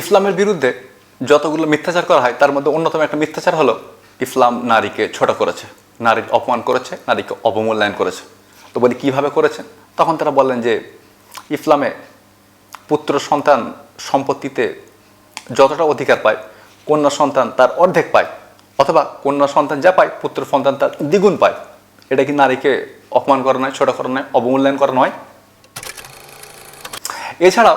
ইসলামের বিরুদ্ধে যতগুলো মিথ্যাচার করা হয়, তার মধ্যে অন্যতম একটা মিথ্যাচার হলো ইসলাম নারীকে ছোট করেছে, নারীর অপমান করেছে, নারীকে অবমূল্যায়ন করেছে। তো বলি, কীভাবে করেছেন তখন তারা বললেন যে, ইসলামে পুত্র সন্তান সম্পত্তিতে যতটা অধিকার পায়, কন্যা সন্তান তার অর্ধেক পায়, অথবা কন্যা সন্তান যা পায়, পুত্র সন্তান তার দ্বিগুণ পায়। এটা কি নারীকে অপমান করা নয়, ছোট করা নয়, অবমূল্যায়ন করা নয়? এছাড়াও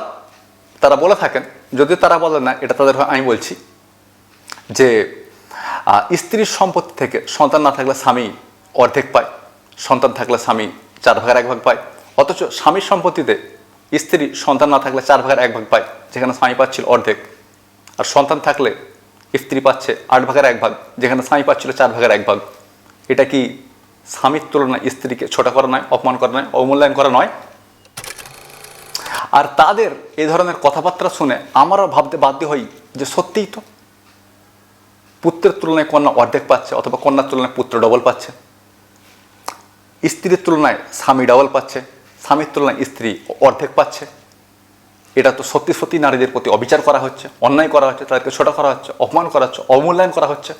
তারা বলে থাকেন, যদি তারা বলে না, এটা তাদের আমি বলছি যে স্ত্রীর সম্পত্তি থেকে সন্তান না থাকলে স্বামী অর্ধেক পায়, সন্তান থাকলে স্বামী চার ভাগের এক ভাগ পায়, অথচ স্বামীর সম্পত্তিতে স্ত্রী সন্তান না থাকলে চার ভাগের এক ভাগ পায়, যেখানে স্বামী পাচ্ছিল অর্ধেক, আর সন্তান থাকলে স্ত্রী পাচ্ছে আট ভাগের এক ভাগ, যেখানে স্বামী পাচ্ছিল চার ভাগের এক ভাগ। এটা কি স্বামীর তুলনায় স্ত্রীকে ছোটা করা নয়, অপমান করা নয় অবমূল্যায়ন করা নয়? আর তাদের এই ধরনের কথাবার্তা শুনে আমারও ভাবতে বাধ্য হই যে সত্যিই তো। পুত্রের তুলনায় কন্যা অর্ধেক পাচ্ছে অথবা কন্যার তুলনায় পুত্র ডবল পাচ্ছে। স্ত্রীর তুলনায় স্বামী ডবল পাচ্ছে, স্বামীর তুলনায় স্ত্রী অর্ধেক পাচ্ছে। এটা তো সত্যি সত্যি নারীদের প্রতি অবিচার করা হচ্ছে, অন্যায় করা হচ্ছে, তাদেরকে ছোট করা হচ্ছে, অপমান করা হচ্ছে, অমূল্যায়ন করা হচ্ছে।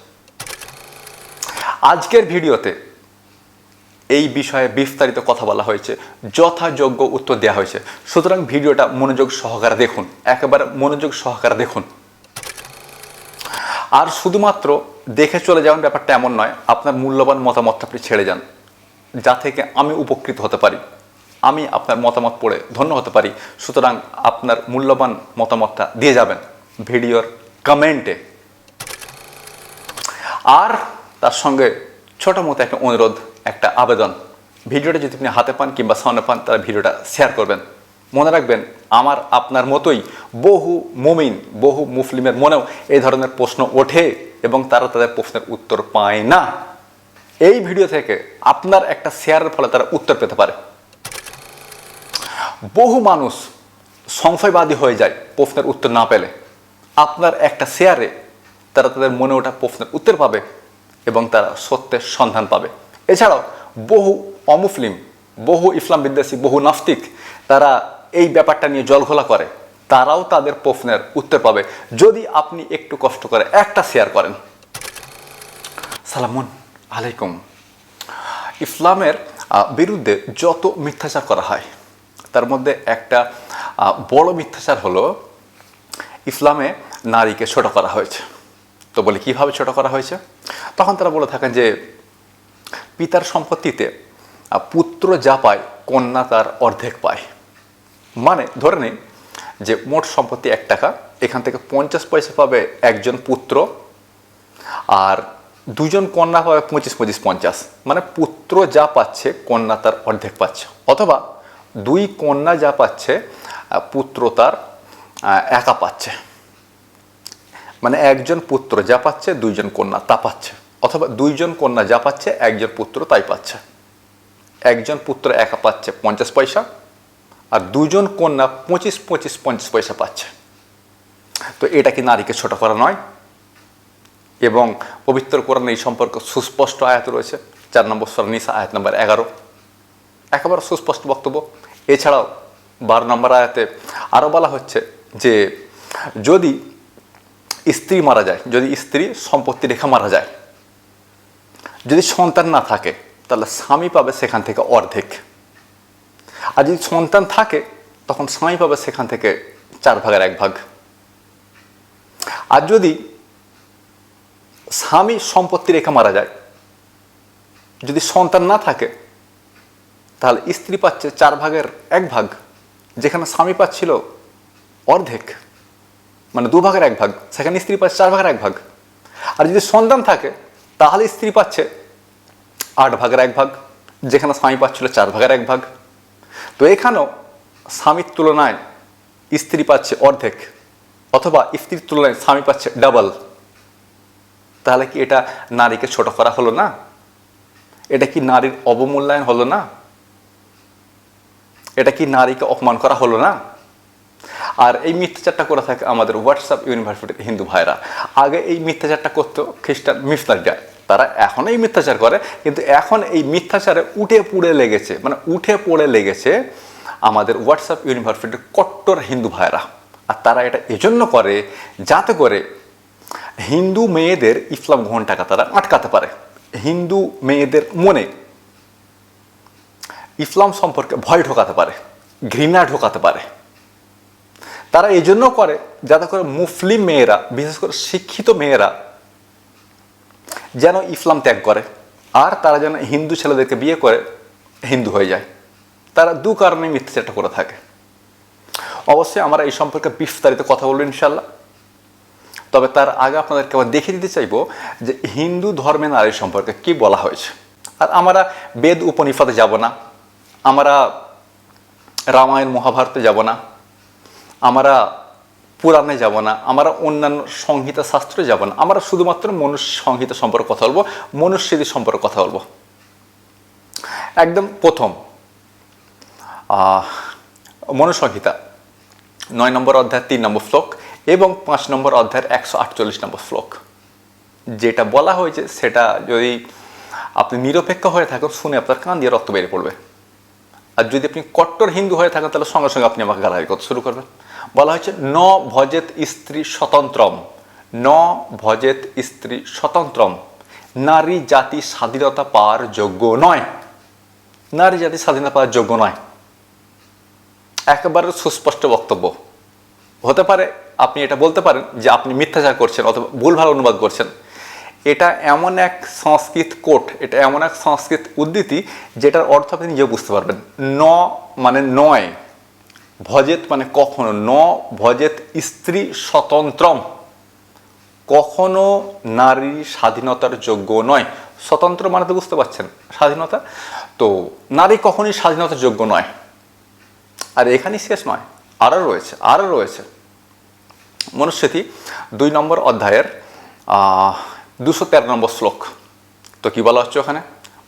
আজকের ভিডিওতে এই বিষয়ে বিস্তারিত কথা বলা হয়েছে। যথাযোগ্য উত্তর দেওয়া হয়েছে। সুতরাং ভিডিওটা মনোযোগ সহকারে দেখুন। একেবারে মনোযোগ সহকারে দেখুন। আর শুধুমাত্র দেখে চলে যাওয়ার ব্যাপারটা এমন নয়, আপনার মূল্যবান মতামতটা আপনি ছেড়ে যান, যা থেকে আমি উপকৃত হতে পারি। আমি আপনার মতামত পড়ে ধন্য হতে পারি। সুতরাং আপনার মূল্যবান মতামতটা দিয়ে যাবেন ভিডিওর কমেন্টে। আর তার সঙ্গে ছোট মতো একটা অনুরোধ, একটা আবেদন। ভিডিওটা যদি আপনি হাতে পান কিংবা সামনে পান তারা ভিডিওটা শেয়ার করবেন। মনে রাখবেন, আমার, আপনার মতোই বহু মুমিন, বহু মুসলিমের মনেও এই ধরনের প্রশ্ন ওঠে এবং তারা তাদের প্রশ্নের উত্তর পায় না। এই ভিডিও থেকে আপনার একটা শেয়ারের ফলে তারা উত্তর পেতে পারে। বহু মানুষ সংশয়বাদী হয়ে যায় প্রশ্নের উত্তর না পেলে। আপনার একটা শেয়ারে তারা তাদের মনে ওঠা প্রশ্নের উত্তর পাবে। এবং তারা সত্যের সন্ধান পাবে। এছাড়াও বহু অমুসলিম, বহু ইসলাম বিদ্বেষী, বহু নাস্তিক তারা এই ব্যাপারটা নিয়ে জলঘোলা করে। তারাও তাদের প্রশ্নের উত্তর পাবে। যদি আপনি একটু কষ্ট করে একটা শেয়ার করেন। সালামুন আলাইকুম। ইসলামের বিরুদ্ধে যত মিথ্যাচার করা হয়, তার মধ্যে একটা বড় মিথ্যাচার হলো ইসলামে নারীকে ছোট করা হয়েছে। তো বলে, কীভাবে ছোট করা হয়েছে? তখন তারা বলে থাকেন যে, পিতার সম্পত্তিতে পুত্র যা পায়, কন্যা তার অর্ধেক পায়। মানে ধরে নিন যে, মোট সম্পত্তি এক টাকা, এখান থেকে পঞ্চাশ পয়সা পাবে একজন পুত্র, আর দুজন কন্যা পাবে পঁচিশ পঁচিশ, পঞ্চাশ। মানে পুত্র যা পাচ্ছে, কন্যা তার অর্ধেক পাচ্ছে। অথবা, দুই কন্যা যা পাচ্ছে পুত্র তার একা পাচ্ছে। মানে একজন পুত্র যা পাচ্ছে, দুইজন কন্যা তা পাচ্ছে। অথবা দুইজন কন্যা যা পাচ্ছে, একজন পুত্র তাই পাচ্ছে। একজন পুত্র একা পাচ্ছে পঞ্চাশ পয়সা, আর দুজন কন্যা পঁচিশ পঁচিশ, পঞ্চাশ পয়সা পাচ্ছে। তো এটা কি নারীকে ছোট করা নয়? এবং পবিত্র কোরআন এই সম্পর্কে সুস্পষ্ট আয়াত রয়েছে, চার নম্বর সরনিসা আয়াত নম্বর এগারো। একেবারে সুস্পষ্ট বক্তব্য। এছাড়াও বারো নম্বর আয়াতে আরও বলা হচ্ছে যে, যদি স্ত্রী মারা যায়, যদি স্ত্রী সম্পত্তি রেখা মারা যায়। যদি সন্তান না থাকে, তাহলে স্বামী পাবে সেখান থেকে অর্ধেক। আর যদি সন্তান থাকে, তখন স্বামী পাবে সেখান থেকে চার ভাগের এক ভাগ। আর যদি স্বামী সম্পত্তি রেখে মারা যায়, যদি সন্তান না থাকে, তাহলে স্ত্রী পাচ্ছে চার ভাগের এক ভাগ। যেখানে স্বামী পাচ্ছিল অর্ধেক। মানে দু ভাগের এক ভাগ, সেখানে স্ত্রী পাচ্ছে চার ভাগের এক ভাগ। আর যদি সন্তান থাকে, তাহলে স্ত্রী পাচ্ছে আট ভাগের এক ভাগ, যেখানে স্বামী পাচ্ছিল চার ভাগের এক ভাগ। তো এখানেও স্বামীর তুলনায় স্ত্রী পাচ্ছে অর্ধেক, অথবা স্ত্রীর তুলনায় স্বামী পাচ্ছে ডাবল তাহলে কি এটা নারীকে ছোট করা হলো না? এটা কি নারীর অবমূল্যায়ন হলো না? এটা কি নারীকে অপমান করা হলো না? আর এই মিথ্যাচারটা করে থাকে আমাদের হোয়াটসঅ্যাপ ইউনিভার্সিটির হিন্দু ভাইরা। আগে এই মিথ্যাচারটা করতো খ্রিস্টান মিশনারিরা তারা এখন এই মিথ্যাচার করে, কিন্তু এখন এই মিথ্যাচারে উঠে পুড়ে লেগেছে মানে উঠে পড়ে লেগেছে আমাদের হোয়াটসঅ্যাপ ইউনিভার্সিটির কট্টর হিন্দু ভাইরা। আর তারা এটা এজন্য করে যাতে করে হিন্দু মেয়েদের ইসলাম গ্রহণ টাকা তারা আটকাতে পারে। হিন্দু মেয়েদের মনে ইসলাম সম্পর্কে ভয় ঢোকাতে পারে, ঘৃণা ঢোকাতে পারে। তারা এই জন্য করে যাতে করে মুসলিম মেয়েরা, বিশেষ করে শিক্ষিত মেয়েরা, যেন ইসলাম ত্যাগ করে। আর তারা যেন হিন্দু ছেলেদেরকে বিয়ে করে, হিন্দু হয়ে যায়। তারা দু কারণে মিথ্যাচারটা করে থাকে। অবশ্যই আমরা এই সম্পর্কে বিস্তারিত কথা বলব ইনশাল্লাহ তবে তার আগে আপনাদেরকে আবার দেখিয়ে দিতে চাইব যে হিন্দু ধর্মে নারী সম্পর্কে কি বলা হয়েছে। আর আমরা বেদ উপনিষদে যাব না। আমরা রামায়ণ, মহাভারতে যাব না। আমরা পুরাণে যাব না, আমরা অন্যান্য সংহিতা শাস্ত্রে যাব না, আমরা শুধুমাত্র মনুষ্য সংহিতা সম্পর্কে কথা বলব মনুষ্যদের সম্পর্কে কথা বলব। একদম প্রথম মনুসংহিতা নয় নম্বর অধ্যায়, তিন নম্বর শ্লোক এবং পাঁচ নম্বর অধ্যায়ের একশো আটচল্লিশ নম্বর শ্লোক। যেটা বলা হয়েছে সেটা যদি আপনি নিরপেক্ষ হয়ে থাকেন, শুনে আপনার কান দিয়ে রক্ত বেরিয়ে পড়বে। আর যদি আপনি কট্টর হিন্দু হয়ে থাকেন, তাহলে সঙ্গে সঙ্গে আপনি আমাকে গালাগালি করতে শুরু করবেন। বলা হয়েছে, ন ভজেত স্ত্রী স্বতন্ত্রম। ন ভজেত স্ত্রী স্বতন্ত্রম। নারী জাতি স্বাধীনতা পাওয়ার যোগ্য নয়। নারী জাতি স্বাধীনতা পাওয়ার যোগ্য নয়। একেবারে সুস্পষ্ট বক্তব্য। হতে পারে আপনি এটা বলতে পারেন যে আপনি মিথ্যাচার করছেন অথবা ভুলভাল অনুবাদ করছেন। এটা এমন এক সংস্কৃত কোট, এটা এমন এক সংস্কৃত উদ্ধৃতি যেটার অর্থ আপনি নিজেও বুঝতে পারবেন। ন মানে নয়। ভজেত মানে কখনো, ন ভজেত স্ত্রী স্বতন্ত্রম। কখনো নারী স্বাধীনতার যোগ্য নয়। স্বতন্ত্র মানে তো বুঝতে পারছেন, স্বাধীনতা? তো নারী কখনই স্বাধীনতার যোগ্য নয়। আর এখানেই শেষ নয়, আরও রয়েছে আরও রয়েছে। মনুস্মৃতি দুই নম্বর অধ্যায়ের দুশো তেরো নম্বর শ্লোক। তো কি বলা হচ্ছে ওখানে?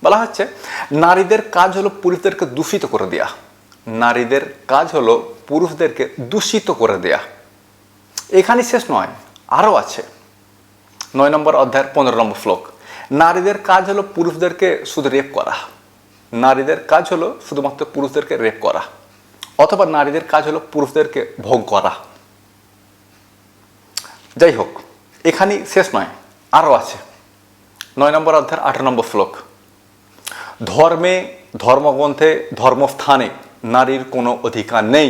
বলা হচ্ছে, নারীদের কাজ হলো পুরুষদেরকে দূষিত করে দেয়া। নারীদের কাজ হলো পুরুষদেরকে দূষিত করে দেয়া। এখানে শেষ নয় আরও আছে। নয় নম্বর অধ্যায়ের পনেরো নম্বর শ্লোক। নারীদের কাজ হলো পুরুষদেরকে শুধু রেপ করা। নারীদের কাজ হলো শুধুমাত্র পুরুষদেরকে রেপ করা। অথবা নারীদের কাজ হলো পুরুষদেরকে ভোগ করা। যাই হোক, এখানেই শেষ নয় আরও আছে। নয় নম্বর অধ্যায়ের আঠারো নম্বর শ্লোক। ধর্মে, ধর্মগ্রন্থে, ধর্মস্থানে নারীর কোনো অধিকার নেই।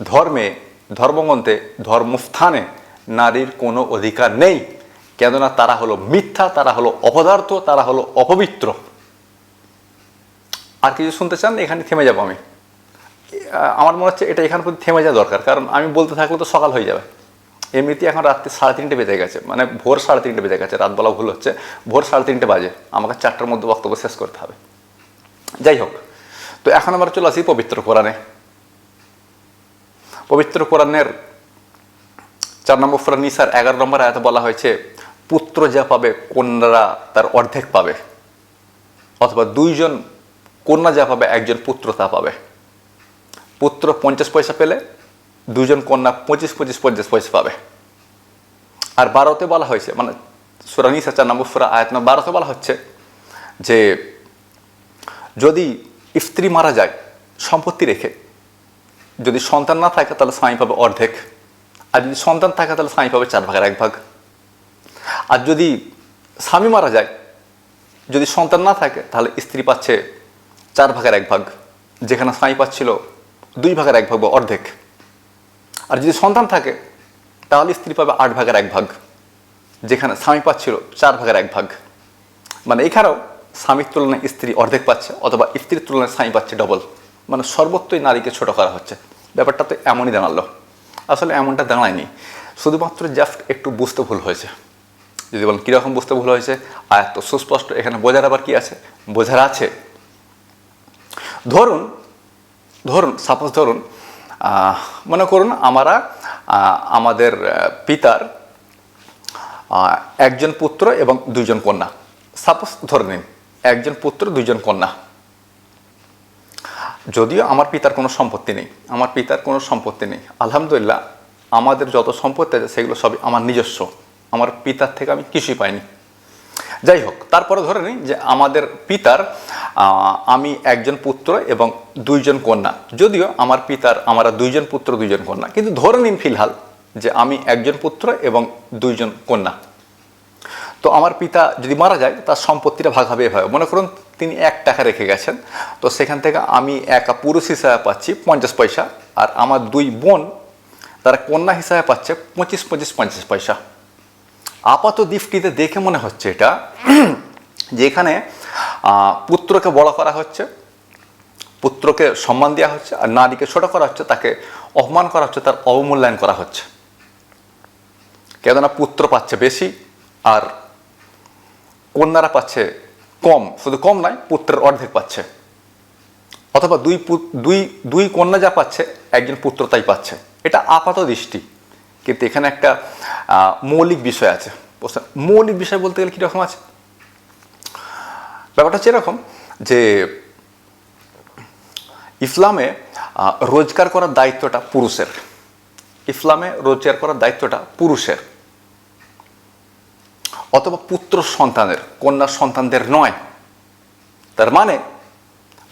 ধর্মে, ধর্মগ্রন্থে, ধর্মস্থানে নারীর কোনো অধিকার নেই। কেননা তারা হলো মিথ্যা, তারা হলো অপদার্থ, তারা হলো অপবিত্র। আর কিছু শুনতে চান? এখানে থেমে যাব আমি। আমার মনে হচ্ছে এটা এখান থেমে যাওয়া দরকার, কারণ আমি বলতে থাকলে তো সকাল হয়ে যাবে। এমনিতেই এখন রাত্রি সাড়ে তিনটে বেজে গেছে মানে ভোর সাড়ে তিনটে বেজে গেছে রাত বলা ভুল হচ্ছে। ভোর সাড়ে তিনটে বাজে, আমাকে চারটার মধ্যে বক্তব্য শেষ করতে হবে। যাই হোক তো এখন আমরা চলে আসি পবিত্র কোরআনে। পবিত্র কোরআনের চার নম্বর ফোরা নিসার এগারো নম্বর আয়াতে বলা হয়েছে, পুত্র যা পাবে, কন্যারা তার অর্ধেক পাবে। অথবা দুইজন কন্যা যা পাবে, একজন পুত্র তা পাবে। পুত্র পঞ্চাশ পয়সা পেলে দুজন কন্যা পঁচিশ পঁচিশ, পঞ্চাশ পয়সা পাবে। আর বারোতে বলা হয়েছে মানে সুরা নিসা চার নম্বর সুরা আয়াত নম্বর বারোতে বলা হচ্ছে যে, যদি স্ত্রী মারা যায়, সম্পত্তি রেখে। যদি সন্তান না থাকে, তাহলে স্বামী পাবে অর্ধেক। আর যদি সন্তান থাকে, তাহলে স্বামী পাবে চার ভাগের এক ভাগ। আর যদি স্বামী মারা যায়, যদি সন্তান না থাকে, তাহলে স্ত্রী পাচ্ছে চার ভাগের এক ভাগ। যেখানে স্বামী পাচ্ছিল দুই ভাগের এক ভাগ বা অর্ধেক। আর যদি সন্তান থাকে, তাহলে স্ত্রী পাবে আট ভাগের এক ভাগ। যেখানে স্বামী পাচ্ছিল চার ভাগের এক ভাগ। মানে এখানেও স্বামীর তুলনায় স্ত্রী অর্ধেক পাচ্ছে অথবা স্ত্রীর তুলনায় স্বামী পাচ্ছে ডবল মানে সর্বত্রই নারীকে ছোট করা হচ্ছে। ব্যাপারটা তো এমনই দাঁড়াল। আসলে এমনটা দাঁড়ায়নি। শুধুমাত্র জাস্ট একটু বুঝতে ভুল হয়েছে। যদি বলেন, কীরকম বুঝতে ভুল হয়েছে? আর তো সুস্পষ্ট। এখানে বোঝার আবার কি আছে? বোঝার আছে। ধরুন ধরুন সাপোজ ধরুন মনে করুন আমরা আমাদের পিতার একজন পুত্র এবং দুইজন কন্যা। সাপোজ ধরে নিন একজন পুত্র, দুইজন কন্যা। যদিও আমার পিতার কোনো সম্পত্তি নেই, আমার পিতার কোনো সম্পত্তি নেই। আলহামদুলিল্লাহ, আমাদের যত সম্পত্তি আছে সেগুলো সবই আমার নিজস্ব। আমার পিতার থেকে আমি কিছুই পাইনি। যাই হোক, তারপরে ধরে নিই যে আমাদের পিতার আমি একজন পুত্র এবং দুইজন কন্যা। যদিও আমার পিতার, আমরা দুইজন পুত্র, দুইজন কন্যা। কিন্তু ধরে নিন ফিলহাল যে আমি একজন পুত্র এবং দুইজন কন্যা। তো আমার পিতা যদি মারা যায়, তার সম্পত্তিটা ভাগ হবে এভাবে। মনে করুন, তিনি এক টাকা রেখে গেছেন। তো সেখান থেকে আমি একা পুরুষ হিসাবে পাচ্ছি পঞ্চাশ পয়সা। আর আমার দুই বোন, তারা কন্যা হিসাবে পাচ্ছে পঁচিশ পঁচিশ, পঞ্চাশ পয়সা। আপাত দৃষ্টিতে দেখে মনে হচ্ছে এটা, যে এখানে পুত্রকে বড় করা হচ্ছে, পুত্রকে সম্মান দেওয়া হচ্ছে, আর নারীকে ছোট করা হচ্ছে, তাকে অপমান করা হচ্ছে, তার অবমূল্যায়ন করা হচ্ছে। কেননা পুত্র পাচ্ছে বেশি, আর কন্যারা পাচ্ছে কম, শুধু কম নয়, পুত্রের অর্ধেক পাচ্ছে। অথবা দুই দুই দুই কন্যা যা পাচ্ছে, একজন পুত্র তাই পাচ্ছে। এটা আপাত দৃষ্টি। কিন্তু এখানে একটা মৌলিক বিষয় আছে? মৌলিক বিষয় বলতে গেলে কীরকম আছে? ব্যাপারটা হচ্ছে এরকম যে ইসলামে রোজগার করার দায়িত্বটা পুরুষের। ইসলামে রোজগার করার দায়িত্বটা পুরুষের। অথবা পুত্র সন্তানের, কন্যা সন্তানদের নয়। তার মানে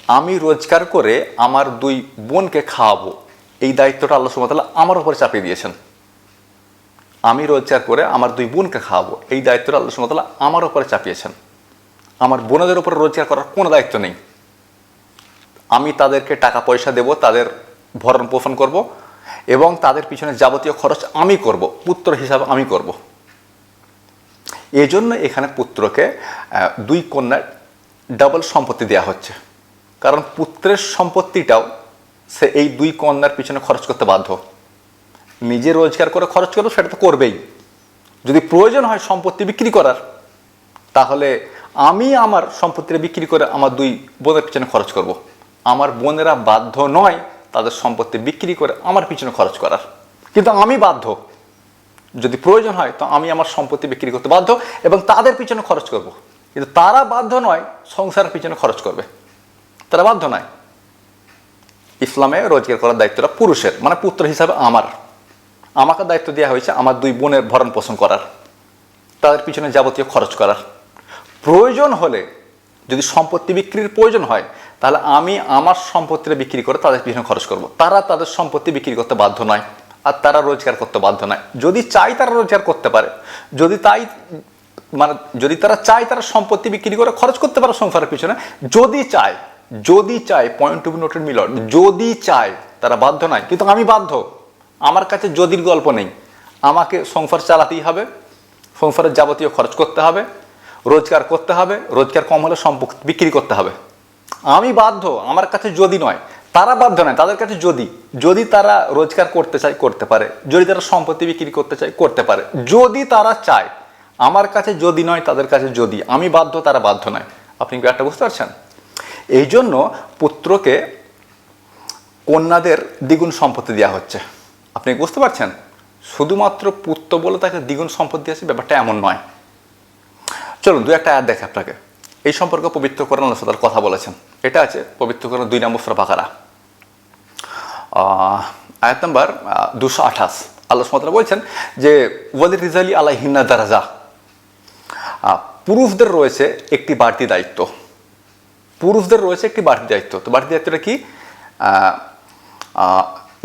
আমি রোজগার করে আমার দুই বোনকে খাওয়াবো। এই দায়িত্বটা আল্লাহ সুমতাল্লাহ আমার উপরে চাপিয়ে দিয়েছেন। আমি রোজগার করে আমার দুই বোনকে খাওয়াবো। এই দায়িত্বটা আল্লাহ সুমতাল্লাহ আমার উপরে চাপিয়েছেন। আমার বোনদের উপরে রোজগার করার কোনো দায়িত্ব নেই। আমি তাদেরকে টাকা পয়সা দেব, তাদের ভরণ পোষণ করব এবং তাদের পিছনে যাবতীয় খরচ আমি করব, পুত্র হিসাবে আমি করব। এই জন্য এখানে পুত্রকে দুই কন্যার ডাবল সম্পত্তি দেওয়া হচ্ছে। কারণ পুত্রের সম্পত্তিটাও সে এই দুই কন্যার পিছনে খরচ করতে বাধ্য। নিজে রোজগার করে খরচ করবে, সেটা তো করবেই। যদি প্রয়োজন হয় সম্পত্তি বিক্রি করার, তাহলে আমি আমার সম্পত্তিটা বিক্রি করে আমার দুই বোনের পিছনে খরচ করব। আমার বোনেরা বাধ্য নয় তাদের সম্পত্তি বিক্রি করে আমার পিছনে খরচ করার। কিন্তু আমি বাধ্য। যদি প্রয়োজন হয়, তো আমি আমার সম্পত্তি বিক্রি করতে বাধ্য এবং তাদের পিছনে খরচ করব। কিন্তু তারা বাধ্য নয়, সংসারের পিছনে খরচ করবে। তারা বাধ্য নয়। ইসলামে রোজগার করার দায়িত্বটা পুরুষের মানে পুত্র হিসাবে আমার। আমাকে দায়িত্ব দেওয়া হয়েছে আমার দুই বোনের ভরণ পোষণ করার, তাদের পিছনে যাবতীয় খরচ করার। প্রয়োজন হলে যদি সম্পত্তি বিক্রির প্রয়োজন হয়, তাহলে আমি আমার সম্পত্তিটা বিক্রি করে তাদের পিছনে খরচ করব। তারা তাদের সম্পত্তি বিক্রি করতে বাধ্য নয়। আর তারা রোজগার করতে বাধ্য নয়। যদি চাই তারা রোজগার করতে পারে, যদি তাই মানে যদি তারা চায় তারা সম্পত্তি বিক্রি করে খরচ করতে পারে সংসারের পিছনে, যদি চায় যদি চায় পয়েন্ট টু বি নোটের মিলন যদি চায় তারা বাধ্য নয়। কিন্তু আমি বাধ্য। আমার কাছে যদির গল্প নেই। আমাকে সংসার চালাতেই হবে, সংসারের যাবতীয় খরচ করতে হবে, রোজগার করতে হবে, রোজগার কম হলে সম্পত্তি বিক্রি করতে হবে। আমি বাধ্য। আমার কাছে যদি নয় তারা বাধ্য নয় তাদের কাছে যদি যদি তারা রোজগার করতে চায় করতে পারে। যদি তারা সম্পত্তি বিক্রি করতে চায় করতে পারে। যদি তারা চায় আমার কাছে যদি নয় তাদের কাছে যদি। আমি বাধ্য তারা বাধ্য নয়। আপনি কি একটা বুঝতে পারছেন? এই জন্য পুত্রকে কন্যাদের দ্বিগুণ সম্পত্তি দেওয়া হচ্ছে। আপনি বুঝতে পারছেন? শুধুমাত্র পুত্র বলে তাকে দ্বিগুণ সম্পত্তি আছে ব্যাপারটা এমন নয়। চলুন দু একটা আয়াত দেখে আপনাকে। এই সম্পর্কে পবিত্র করেন আল্লাহ কথা বলেছেন। এটা আছে পবিত্র করেন দুই নম্বর আহ, আয়াত নম্বর দুশো আঠাশ। আল্লাহ সুমাত্রা বলছেন যে ওয়াদির রিজালি আল্লাহ হিন্না দারাজা। পুরুষদের রয়েছে একটি বাড়তি দায়িত্ব। পুরুষদের রয়েছে একটি বাড়তি দায়িত্ব। তো বাড়তি দায়িত্বটা কি?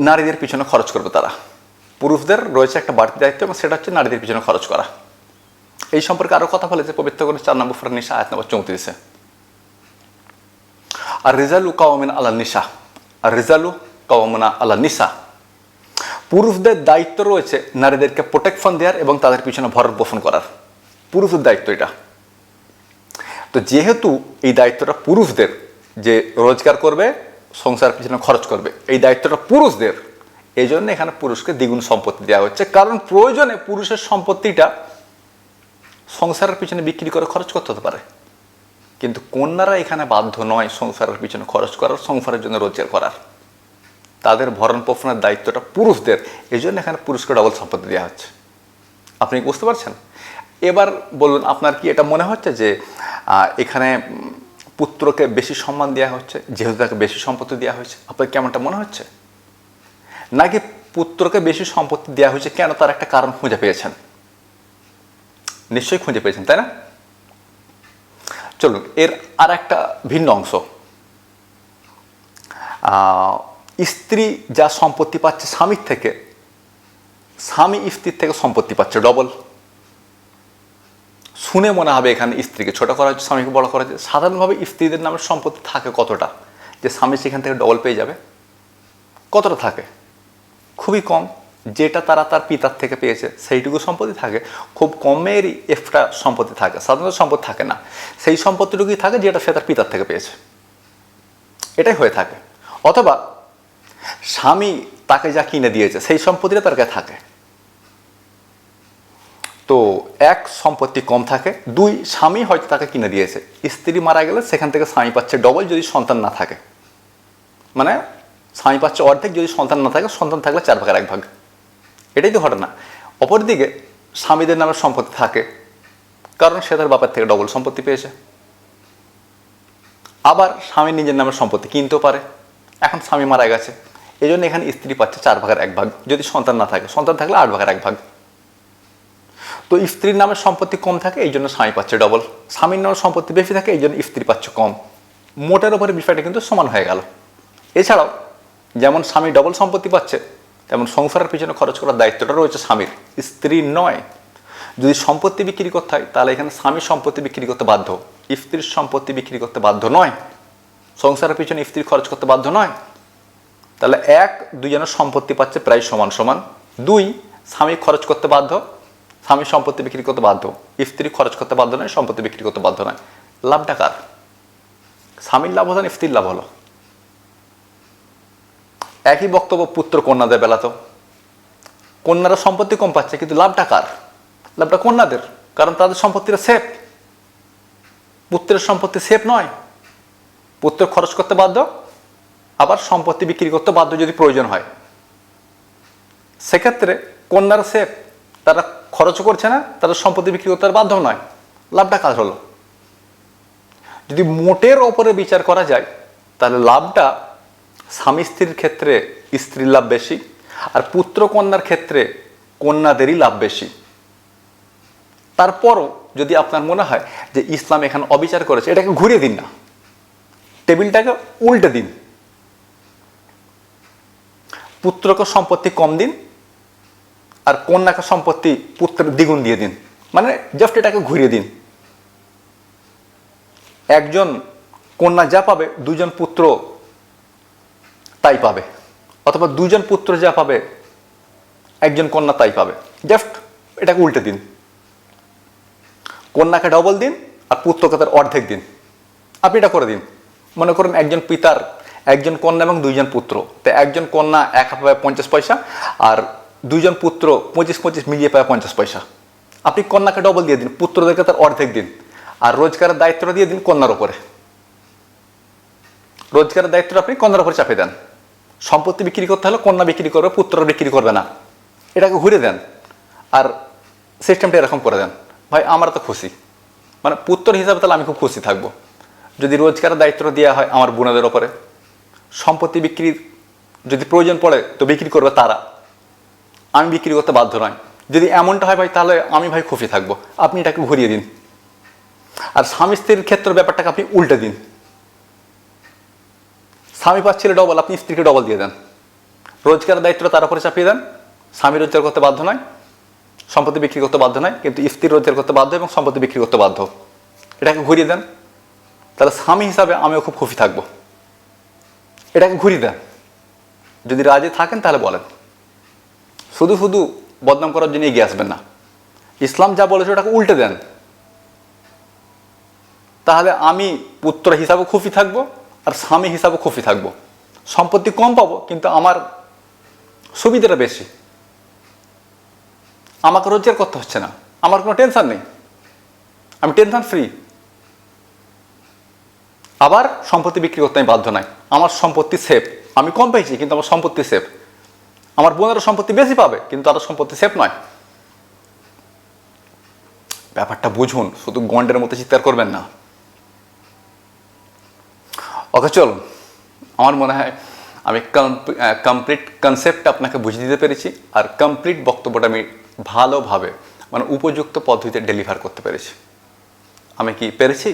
নারীদের পিছনে খরচ করবে তারা। পুরুষদের রয়েছে একটা বাড়তি দায়িত্ব এবং সেটা হচ্ছে নারীদের পিছনে খরচ করা। এই সম্পর্কে আরও কথা বলেছে পবিত্র করে চার নম্বর ফরান নিশা আয়াত নম্বর চৌত্রিশে। আর রিজালু কাওয়ামিন আল্লাহ নিশা আর রিজালু কাওয়ামিনা আল্লাহ নিশা পুরুষদের দায়িত্ব রয়েছে নারীদেরকে প্রোটেকশন দেওয়ার এবং তাদের পিছনে ভরণ পোষণ করার। পুরুষের দায়িত্ব এটা। তো যেহেতু এই দায়িত্বটা পুরুষদের, যে রোজগার করবে সংসার পিছনে খরচ করবে, এই দায়িত্বটা পুরুষদের, এই জন্য এখানে পুরুষকে দ্বিগুণ সম্পত্তি দেওয়া হচ্ছে। কারণ প্রয়োজনে পুরুষের সম্পত্তিটা সংসারের পিছনে বিক্রি করে খরচ করতে হতে পারে। কিন্তু কন্যারা এখানে বাধ্য নয় সংসারের পিছনে খরচ করার, সংসারের জন্য রোজগার করার। তাদের ভরণ পোষণের দায়িত্বটা পুরুষদের। এই জন্য এখানে পুরুষকে ডবল সম্পত্তি দেওয়া হচ্ছে। আপনি বুঝতে পারছেন? এবার বলুন, আপনার কি এটা মনে হচ্ছে যে এখানে পুত্রকে বেশি সম্মান দেওয়া হচ্ছে, যেহেতু তাকে বেশি সম্পত্তি দেওয়া হয়েছে? আপনার কেমনটা মনে হচ্ছে? নাকি পুত্রকে বেশি সম্পত্তি দেওয়া হয়েছে কেন তার একটা কারণ খুঁজে পেয়েছেন? নিশ্চয়ই খুঁজে পেয়েছেন, তাই না? চলুন, এর আর একটা ভিন্ন অংশ। স্ত্রী যা সম্পত্তি পাচ্ছে স্বামীর থেকে, স্বামী স্ত্রীর থেকে সম্পত্তি পাচ্ছে ডবল শুনে মনে হবে এখানে স্ত্রীকে ছোট করা হচ্ছে স্বামীকে বড় করা হচ্ছে সাধারণভাবে স্ত্রীদের নামে সম্পত্তি থাকে কতটা? যে স্বামী সেখান থেকে ডবল পেয়ে যাবে। কতটা থাকে? খুবই কম। যেটা তারা তার পিতার থেকে পেয়েছে, সেইটুকু সম্পত্তি থাকে। খুব কমেরই একটা সম্পত্তি থাকে। সাধারণত সম্পত্তি থাকে না। সেই সম্পত্তিটুকুই থাকে যেটা সে তার পিতার থেকে পেয়েছে। এটাই হয়ে থাকে। অথবা স্বামী তাকে যা কিনে দিয়েছে, সেই সম্পত্তিটা তার কাছে থাকে। তো এক সম্পত্তি কম থাকে, দুই স্বামী হয়তো তাকে কিনে দিয়েছে। স্ত্রী মারা গেলে সেখান থেকে স্বামী পাচ্ছে ডবল যদি সন্তান না থাকে। মানে স্বামী পাচ্ছে অর্ধেক, যদি সন্তান না থাকে, সন্তান থাকলে চার ভাগের এক ভাগ। এটাই তো ঘটনা। অপরদিকে স্বামীদের নামে সম্পত্তি থাকে, কারণ সে তার বাপের থেকে ডবল সম্পত্তি পেয়েছে। আবার স্বামী নিজের নামে সম্পত্তি কিনতেও পারে। এখন স্বামী মারা গেছে। এই জন্য এখানে স্ত্রী পাচ্ছে চার ভাগের এক ভাগ, যদি সন্তান না থাকে। সন্তান থাকলে আট ভাগের এক ভাগ। তো স্ত্রীর নামে সম্পত্তি কম থাকে, এই জন্য স্বামী পাচ্ছে ডবল স্বামীর নামে সম্পত্তি বেশি থাকে, এই জন্য স্ত্রী পাচ্ছে কম। মোটের ওপরে বিষয়টা কিন্তু সমান হয়ে গেল। এছাড়াও, যেমন স্বামী ডবল সম্পত্তি পাচ্ছে, তেমন সংসারের পিছনে খরচ করার দায়িত্বটা রয়েছে স্বামীর। স্ত্রীর নয়। যদি সম্পত্তি বিক্রি করতে হয়, তাহলে এখানে স্বামীর সম্পত্তি বিক্রি করতে বাধ্য। স্ত্রীর সম্পত্তি বিক্রি করতে বাধ্য নয়। সংসারের পিছনে স্ত্রী খরচ করতে বাধ্য নয়। তাহলে এক দুজনের সম্পত্তি পাচ্ছে প্রায় সমান সমান। দুই, স্বামী খরচ করতে বাধ্য। স্বামী সম্পত্তি বিক্রি করতে বাধ্য। স্ত্রী খরচ করতে বাধ্য নয়, সম্পত্তি বিক্রি করতে বাধ্য নয়। লাভটা কার? স্বামীর লাভ হলো স্ত্রীর লাভ হলো? একই বক্তব্য পুত্র কন্যাদের বেলাতেও কন্যারা সম্পত্তি কম পাচ্ছে, কিন্তু লাভটা কার? লাভটা কন্যাদের, কারণ তাদের সম্পত্তিটা সেফ পুত্রের সম্পত্তি সেফ নয়। পুত্র খরচ করতে বাধ্য আবার সম্পত্তি বিক্রি করতে বাধ্য যদি প্রয়োজন হয়। সেক্ষেত্রে কন্যারা সেফ, তারা খরচ করছে না, তাদের সম্পত্তি বিক্রি করতে বাধ্য নয়। লাভটা কাজ হলো? যদি মোটের ওপরে বিচার করা যায়, তাহলে লাভটা স্বামী স্ত্রীর ক্ষেত্রে স্ত্রীর লাভ বেশি, আর পুত্র কন্যার ক্ষেত্রে কন্যাদেরই লাভ বেশি। তারপরও যদি আপনার মনে হয় যে ইসলাম এখানে অবিচার করেছে, এটাকে ঘুরিয়ে দিন না। টেবিলটাকে উল্টে দিন। পুত্রকে সম্পত্তি কম দিন আর কন্যাকে সম্পত্তি পুত্রের দ্বিগুণ দিয়ে দিন। মানে জাস্ট এটাকে ঘুরিয়ে দিন। একজন কন্যা যা পাবে, দুজন পুত্র তাই পাবে। অথবা দুজন পুত্র যা পাবে, একজন কন্যা তাই পাবে। জাস্ট এটাকে উল্টে দিন। কন্যাকে ডবল দিন আর পুত্রকে তার অর্ধেক দিন। আপনি এটা করে দিন। মনে করুন একজন পিতার একজন কন্যা এবং দুইজন পুত্র। তো একজন কন্যা এক হাত পাবে পঞ্চাশ পয়সা আর দুইজন পুত্র পঁচিশ পঁচিশ মিলিয়ে পাবে পঞ্চাশ পয়সা। আপনি কন্যাকে ডবল দিয়ে দিন, পুত্রদেরকে তার অর্ধেক দিন আর রোজগারের দায়িত্বটা দিয়ে দিন কন্যার ওপরে রোজগারের দায়িত্বটা আপনি কন্যার ওপরে চাপিয়ে দেন। সম্পত্তি বিক্রি করতে হলে কন্যা বিক্রি করবে, পুত্ররা বিক্রি করবে না। এটাকে ঘুরে দেন আর সিস্টেমটা এরকম করে দেন, ভাই, আমরা তো খুশি। মানে পুত্র হিসাবে তাহলে আমি খুব খুশি থাকব। যদি রোজগারের দায়িত্বটা দেওয়া হয় আমার বোনেদের ওপরে সম্পত্তি বিক্রির যদি প্রয়োজন পড়ে, তো বিক্রি করবে তারা। আমি বিক্রি করতে বাধ্য নয় যদি এমনটা হয় ভাই, তাহলে আমি ভাই খুশি থাকব। আপনি এটাকে ঘুরিয়ে দিন। আর স্বামী স্ত্রীর ক্ষেত্রে ব্যাপারটাকে আপনি উল্টে দিন। স্বামী পাচ্ছিল ডবল আপনি স্ত্রীকে ডবল দিয়ে দেন। রোজগারের দায়িত্বটা তার উপরে চাপিয়ে দেন। স্বামী রোজগার করতে বাধ্য নয়। সম্পত্তি বিক্রি করতে বাধ্য নয়, কিন্তু স্ত্রী রোজগার করতে বাধ্য এবং সম্পত্তি বিক্রি করতে বাধ্য। এটাকে ঘুরিয়ে দেন। তাহলে স্বামী হিসাবে আমিও খুব খুশি থাকব। এটাকে ঘুরিয়ে দেন। যদি রাজি থাকেন তাহলে বলেন। শুধু শুধু বদনাম করার জন্য এগিয়ে আসবেন না। ইসলাম যা বলেছে ওটাকে উল্টে দেন। তাহলে আমি পুত্র হিসাবে খুশি থাকব আর স্বামী হিসাবে খুশি থাকব। সম্পত্তি কম পাবো, কিন্তু আমার সুবিধাটা বেশি। আমাকে রোজগার করতে হচ্ছে না। আমার কোনো টেনশন নেই। আমি টেনশন ফ্রি আবার সম্পত্তি বিক্রি করতে আমি বাধ্য নাই। আমার সম্পত্তি সেফ আমি কম পেয়েছি, কিন্তু আমার সম্পত্তি সেফ আমার বোনেরও সম্পত্তি বেশি পাবে, কিন্তু তাদের সম্পত্তি সেফ নয়। ব্যাপারটা বুঝুন, শুধু গন্ডের মতো চিৎকার করবেন না। ওকে, চলুন। আমার মনে হয় আমি কমপ্লিট কনসেপ্ট আপনাকে বুঝিয়ে দিতে পেরেছি, আর কমপ্লিট বক্তব্যটা আমি ভালোভাবে মানে উপযুক্ত পদ্ধতিতে ডেলিভার করতে পেরেছি। আমি কি পেরেছি?